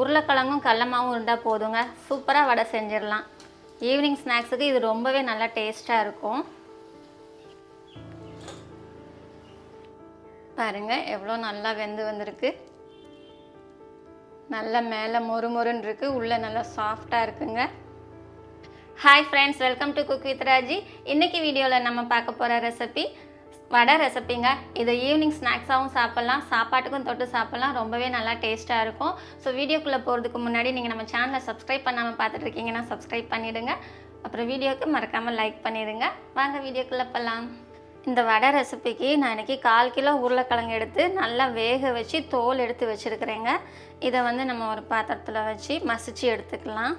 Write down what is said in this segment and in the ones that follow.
உருளைக்கிழங்கும் கடலமாவும் இருந்தால் போதுங்க. சூப்பராக வடை செஞ்சிடலாம். ஈவினிங் ஸ்நாக்ஸுக்கு இது ரொம்பவே நல்லா டேஸ்ட்டாக இருக்கும். பாருங்கள் எவ்வளோ நல்லா வெந்து வந்திருக்கு. நல்ல மேலே மொறு மொறுன்னு இருக்குது உள்ளே நல்லா சாஃப்டாக இருக்குங்க. Hi friends welcome to cook with Raji வீடியோவில் நம்ம பார்க்க போகிற ரெசிபி வடை ரெசிப்பிங்க இதை ஈவினிங் ஸ்நாக்ஸாகவும் சாப்பிட்லாம். சாப்பாட்டுக்கும் தொட்டு சாப்பிட்லாம். ரொம்பவே நல்லா டேஸ்ட்டாக இருக்கும். ஸோ வீடியோக்குள்ளே போகிறதுக்கு முன்னாடி நீங்கள் நம்ம சேனலை சப்ஸ்கிரைப் பண்ணாமல் பார்த்துட்டு இருக்கீங்கன்னா சப்ஸ்கிரைப் பண்ணிவிடுங்க அப்புறம் வீடியோக்கு மறக்காமல் லைக் பண்ணிடுங்க. வாங்க வீடியோக்குள்ளே போகலாம் இந்த வடை ரெசிபிக்கு நான் இன்றைக்கி கால் கிலோ உருளைக்கிழங்கு எடுத்து நல்லா வேக வச்சு தோல் எடுத்து வச்சுருக்கிறேங்க. இதை வந்து நம்ம ஒரு பாத்திரத்தில் வச்சு மசிச்சு எடுத்துக்கலாம்.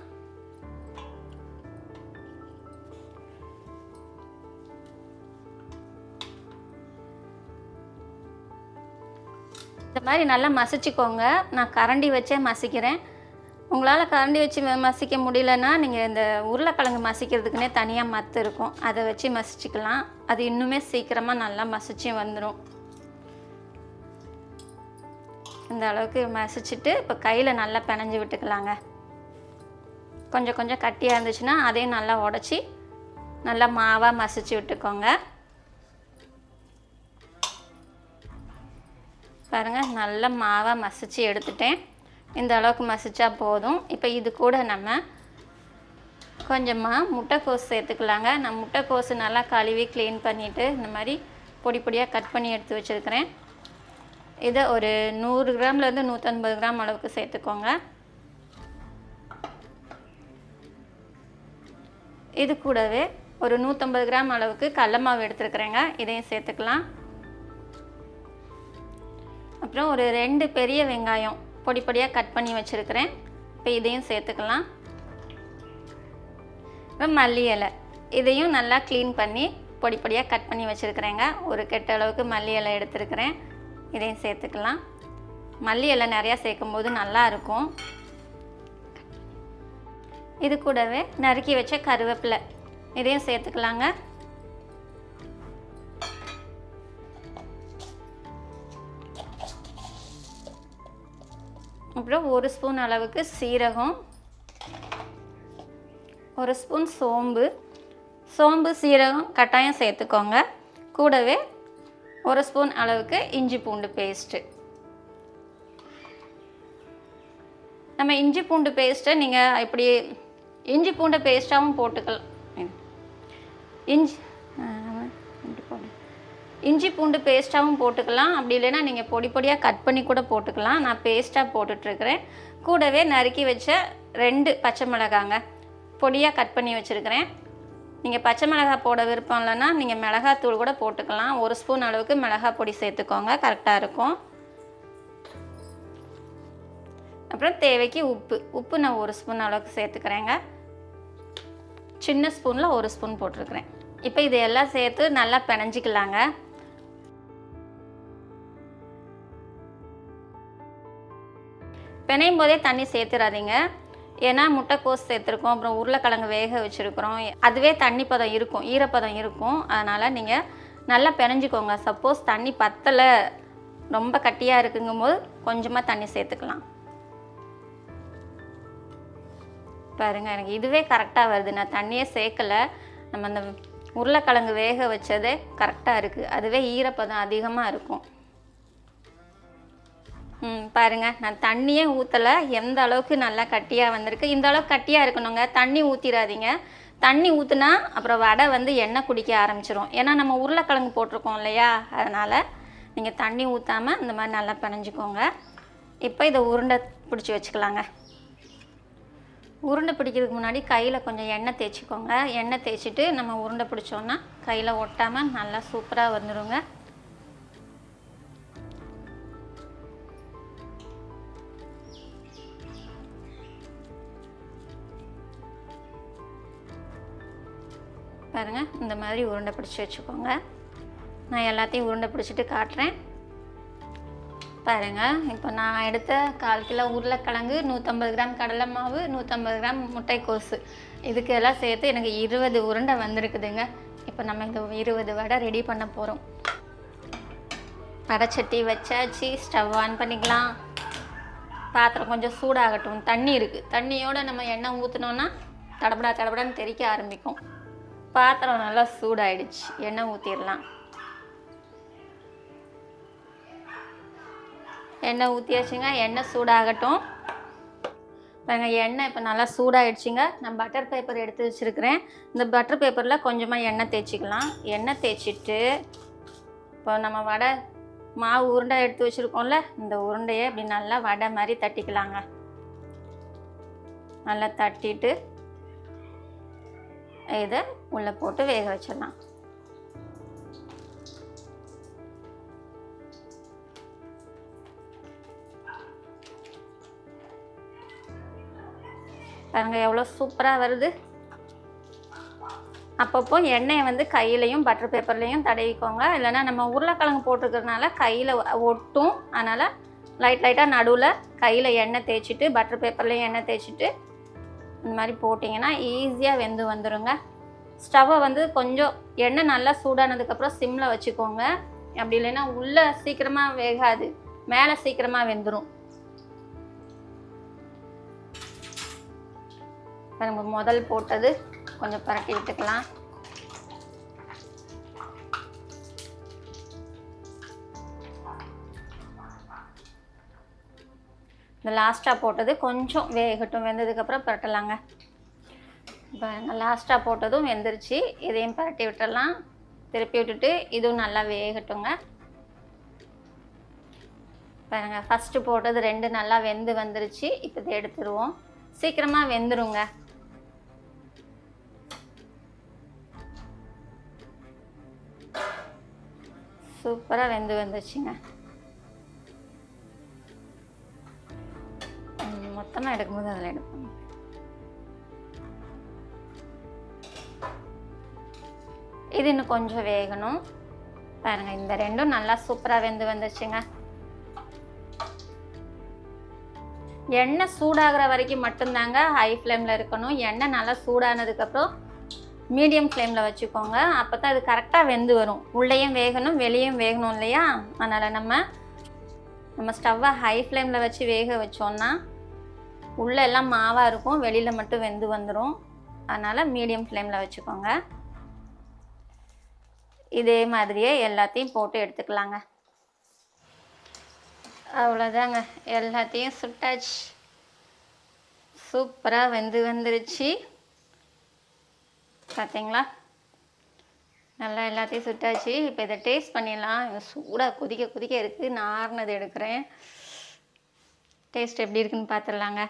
மாதிரி நல்லா மசிச்சுக்கோங்க. நான் கரண்டி வச்சே மசிக்கிறேன். உங்களால் கரண்டி வச்சு மசிக்க முடியலன்னா நீங்கள் இந்த உருளைக்கிழங்கு மசிக்கிறதுக்குனே தனியாக மத்து இருக்கும். அதை வச்சு மசிச்சுக்கலாம். அது இன்னுமே சீக்கிரமாக நல்லா மசிச்சு வந்துடும் இந்த அளவுக்கு மசிச்சுட்டு இப்போ கையில் நல்லா பிணைஞ்சு விட்டுக்கலாங்க. கொஞ்சம் கொஞ்சம் கட்டியாக இருந்துச்சுன்னா அதையும் நல்லா உடச்சி நல்லா மாவாக மசிச்சு விட்டுக்கோங்க. பாருங்கள் நல்ல மாவாக மசிச்சு எடுத்துட்டேன். இந்த அளவுக்கு மசிச்சா போதும். இப்போ இது கூட நம்ம கொஞ்சமாக முட்டைக்கோஸ் சேர்த்துக்கலாங்க. நான் முட்டைக்கோஸ் நல்லா கழுவி க்ளீன் பண்ணிவிட்டு இந்த மாதிரி பொடி பொடியாக கட் பண்ணி எடுத்து வச்சுருக்கிறேன். இதை ஒரு நூறு கிராம்லேருந்து நூற்றம்பது கிராம் அளவுக்கு சேர்த்துக்கோங்க. இது கூடவே ஒரு நூற்றம்பது கிராம் அளவுக்கு கடல மாவு எடுத்துருக்குறேங்க. இதையும் சேர்த்துக்கலாம். அப்புறம் ஒரு ரெண்டு பெரிய வெங்காயம் பொடி பொடியாக கட் பண்ணி வச்சுருக்கிறேன். இப்போ இதையும் சேர்த்துக்கலாம். அப்புறம் மல்லி இலை. இதையும் நல்லா க்ளீன் பண்ணி பொடி பொடியாக கட் பண்ணி வச்சுருக்கிறேங்க. ஒரு கெட்ட அளவுக்கு மல்லி இலை எடுத்துருக்கிறேன். இதையும் சேர்த்துக்கலாம். மல்லி இலை நிறையா சேர்க்கும் போது நல்லா இருக்கும். இது கூடவே நறுக்கி வச்ச கருவேப்பிலை. இதையும் சேர்த்துக்கலாங்க. அப்புறம் ஒரு ஸ்பூன் அளவுக்கு சீரகம் ஒரு ஸ்பூன் சோம்பு. சோம்பு சீரகம் கட்டாயம் சேர்த்துக்கோங்க. கூடவே ஒரு ஸ்பூன் அளவுக்கு இஞ்சி பூண்டு பேஸ்ட்டு நம்ம இஞ்சி பூண்டு பேஸ்ட்டை நீங்கள் இப்படி இஞ்சி பூண்டு பேஸ்ட்டாகவும் போட்டுக்கலாம். இஞ்சி இஞ்சி பூண்டு பேஸ்ட்டாகவும் போட்டுக்கலாம். அப்படி இல்லைன்னா நீங்கள் பொடி பொடியாக கட் பண்ணி கூட போட்டுக்கலாம். நான் பேஸ்ட்டாக போட்டுட்ருக்கிறேன். கூடவே நறுக்கி வச்ச ரெண்டு பச்சை மிளகாங்க பொடியாக கட் பண்ணி வச்சுருக்கிறேன். நீங்கள் பச்சை மிளகாய் போட விருப்பம் இல்லைன்னா நீங்கள் மிளகாத்தூள் கூட போட்டுக்கலாம். ஒரு ஸ்பூன் அளவுக்கு மிளகாய் பொடி சேர்த்துக்கோங்க. கரெக்டாக இருக்கும். அப்புறம் தேவைக்கு உப்பு. உப்பு நான் ஒரு ஸ்பூன் அளவுக்கு சேர்த்துக்கிறேங்க. சின்ன ஸ்பூனில் ஒரு ஸ்பூன் போட்டிருக்கிறேன். இப்போ இதையெல்லாம் சேர்த்து நல்லா பிணைஞ்சிக்கலாங்க. பிணையும் போதே தண்ணி சேர்த்துறாதீங்க. ஏன்னா முட்டைக்கோஸ் சேர்த்துருக்கோம். அப்புறம் உருளைக்கிழங்கு வேக வச்சுருக்குறோம். அதுவே தண்ணி பதம் இருக்கும். ஈரப்பதம் இருக்கும். அதனால் நீங்கள் நல்லா பிணைஞ்சிக்கோங்க. சப்போஸ் தண்ணி பத்தலை ரொம்ப கட்டியாக இருக்குங்கும் போது கொஞ்சமாக தண்ணி சேர்த்துக்கலாம். பாருங்கள் எனக்கு இதுவே கரெக்டாக வருது. நான் தண்ணியே சேர்க்கலை. நம்ம அந்த உருளைக்கிழங்கு வேக வச்சதே கரெக்டாக இருக்குது அதுவே ஈரப்பதம் அதிகமாக இருக்கும். ம் நான் தண்ணியே ஊற்றலை எந்த அளவுக்கு நல்லா கட்டியாக வந்திருக்கு. இந்த அளவுக்கு கட்டியாக இருக்கணுங்க. தண்ணி ஊற்றிடாதீங்க தண்ணி ஊற்றுனா அப்புறம் வடை வந்து எண்ணெய் குடிக்க ஆரம்பிச்சிரும். ஏன்னா நம்ம உருளைக்கிழங்கு போட்டிருக்கோம் இல்லையா? அதனால் நீங்கள் தண்ணி ஊற்றாமல் இந்த மாதிரி நல்லா பிணைஞ்சிக்கோங்க. இப்போ இதை உருண்டை பிடிச்சி வச்சுக்கலாங்க. உருண்டை பிடிக்கிறதுக்கு முன்னாடி கையில் கொஞ்சம் எண்ணெய் தேய்ச்சிக்கோங்க. எண்ணெய் தேய்ச்சிட்டு நம்ம உருண்டை பிடிச்சோன்னா கையில் ஒட்டாமல் நல்லா சூப்பராக வந்துடுங்க பாருங்கள் இந்த மாதிரி உருண்டை பிடிச்சி வச்சுக்கோங்க. நான் எல்லாத்தையும் உருண்டை பிடிச்சிட்டு காட்டுறேன். பாருங்கள் இப்போ நான் எடுத்த கால் கிலோ உருளைக்கிழங்கு நூற்றம்பது கிராம் கடலை மாவு நூற்றம்பது கிராம் முட்டைக்கோசு. இதுக்கு எல்லாம் சேர்த்து எனக்கு இருபது உருண்டை வந்திருக்குதுங்க. இப்போ நம்ம இந்த இருபது வடை ரெடி பண்ண போகிறோம் வடைச்சட்டி வச்சாச்சு ஸ்டவ் ஆன் பண்ணிக்கலாம். பாத்திரம் கொஞ்சம் சூடாகட்டும். தண்ணி இருக்குது தண்ணியோடு நம்ம எண்ணெய் ஊற்றினோன்னா தடபடா தடபடான்னு தெறிக்க ஆரம்பிக்கும். பாத்திரம் நல்லா சூடாயிடுச்சு. எண்ணெய் ஊற்றிடலாம் எண்ணெய் ஊற்றியாச்சுங்க எண்ணெய் சூடாகட்டும். பாருங்க எண்ணெய் இப்போ நல்லா சூடாகிடுச்சிங்க நான் பட்டர் பேப்பர் எடுத்து வச்சுருக்கிறேன். இந்த பட்டர் பேப்பரில் கொஞ்சமாக எண்ணெய் தேய்ச்சிக்கலாம். எண்ணெய் தேய்ச்சிட்டு இப்போ நம்ம வடை மாவு உருண்டை எடுத்து வச்சுருக்கோம்ல இந்த உருண்டையை இப்படி நல்லா வடை மாதிரி தட்டிக்கலாங்க. நல்லா தட்டிட்டு இதை உள்ளே போட்டு வேக வச்சிடலாம். பாருங்க எவ்வளோ சூப்பராக வருது. அப்பப்போ எண்ணெயை வந்து கையிலையும் பட்டர் பேப்பர்லேயும் தடவிக்கோங்க. இல்லைன்னா நம்ம உருளைக்கிழங்கு போட்டிருக்கிறதுனால கையில் ஒட்டும். அதனால் லைட் லைட்டாக நடுவில் கையில் எண்ணெய் தேய்ச்சிட்டு பட்டர் பேப்பர்லேயும் எண்ணெய் தேய்ச்சிட்டு இந்த மாதிரி போட்டிங்கன்னா ஈஸியாக வெந்து வந்துடுங்க ஸ்டவ்வை வந்து கொஞ்சம் எண்ணெய் நல்லா சூடானதுக்கப்புறம் சிம்மில் வச்சுக்கோங்க. அப்படி இல்லைன்னா உள்ளே சீக்கிரமாக வேகாது. மேலே சீக்கிரமாக வெந்துடும் நம்ம முதல் போட்டது கொஞ்சம் பரட்டி விட்டுக்கலாம். இந்த லாஸ்ட்டாக போட்டது கொஞ்சம் வேகட்டும். வெந்ததுக்கப்புறம் பரட்டலாங்க. இப்போ லாஸ்ட்டாக போட்டதும் வெந்துருச்சு. இதையும் பரட்டி விட்டுடலாம். திருப்பி விட்டுட்டு இதுவும் நல்லா வேகட்டுங்க. பாருங்க ஃபஸ்ட்டு போட்டது ரெண்டு நல்லா வெந்து வந்துருச்சு. இப்போ இதை எடுத்துருவோம். சீக்கிரமாக வெந்துருங்க. சூப்பராக வெந்து வந்துச்சுங்க. மொத்தமாக எடுக்கும்போது அதில் எடுப்போம். இது இன்னும் கொஞ்சம் வேகணும். பாருங்க இந்த ரெண்டும் நல்லா சூப்பராக வெந்து வந்துச்சுங்க. எண்ணெய் சூடாகிற வரைக்கும் மட்டும்தாங்க ஹை ஃப்ளேமில் இருக்கணும். எண்ணெய் நல்லா சூடானதுக்கப்புறம் மீடியம் ஃப்ளேமில் வச்சுக்கோங்க. அப்போ தான் அது கரெக்டாக வெந்து வரும். உள்ளேயும் வேகணும் வெளியும் வேகணும் இல்லையா? அதனால் நம்ம நம்ம ஸ்டவ்வை ஹை ஃப்ளேமில் வச்சு வேக வச்சோன்னா உள்ளே எல்லாம் மாவாக இருக்கும். வெளியில் மட்டும் வெந்து வந்துடும் அதனால் மீடியம் ஃப்ளேமில் வச்சுக்கோங்க. இதே மாதிரியே எல்லாத்தையும் போட்டு எடுத்துக்கலாங்க. அவ்வளோதாங்க. எல்லாத்தையும் சுட்டாச்சு. சூப்பராக வெந்து வந்துருச்சு. பார்த்தீங்களா நல்லா எல்லாத்தையும் சுட்டாச்சு. இப்போ இதை டேஸ்ட் பண்ணிடலாம். சூடாக கொதிக்க கொதிக்க இருக்குது நான் ஆறுனது எடுக்கிறேன். டேஸ்ட் எப்படி இருக்குன்னு பார்த்துடலாங்க.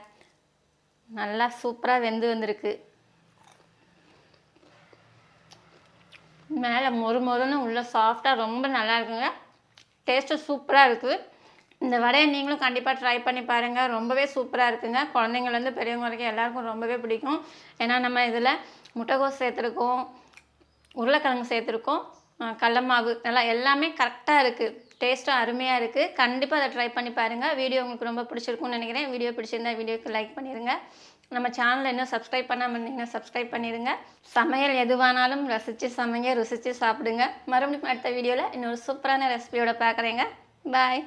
நல்லா சூப்பராக வெந்து வந்திருக்கு. மேலே மொறு மொறுன்னு உள்ளே சாஃப்டாக ரொம்ப நல்லா இருக்குங்க. டேஸ்ட்டு சூப்பராக இருக்குது. இந்த வடையை நீங்களும் கண்டிப்பாக ட்ரை பண்ணி பாருங்கள் ரொம்பவே சூப்பராக இருக்குங்க. குழந்தைங்கள்லேருந்து பெரியவங்க வரைக்கும் எல்லாருக்கும் ரொம்பவே பிடிக்கும். ஏன்னா நம்ம இதில் முட்டைகோஸ் சேர்த்துருக்கோம் உருளைக்கிழங்கு சேர்த்துருக்கோம் அஹ் கடல மாவு நல்லா எல்லாமே கரெக்டாக இருக்குது டேஸ்ட்டும் அருமையாக இருக்குது கண்டிப்பாக அதை ட்ரை பண்ணி பாருங்கள் வீடியோ உங்களுக்கு ரொம்ப பிடிச்சிருக்கும்னு நினைக்கிறேன். வீடியோ பிடிச்சிருந்தா வீடியோக்கு லைக் பண்ணிடுங்க நம்ம சேனலை இன்னும் சப்ஸ்கிரைப் பண்ணாமல் இருந்தீங்கன்னா சப்ஸ்கிரைப் பண்ணிடுங்க. சமையல் எதுவானாலும் ரசித்து சமைங்க ருசித்து சாப்பிடுங்க. மறுபடியும் அடுத்த வீடியோவில் இன்னொரு சூப்பரான ரெசிபியோட பார்க்குறேங்க. பாய்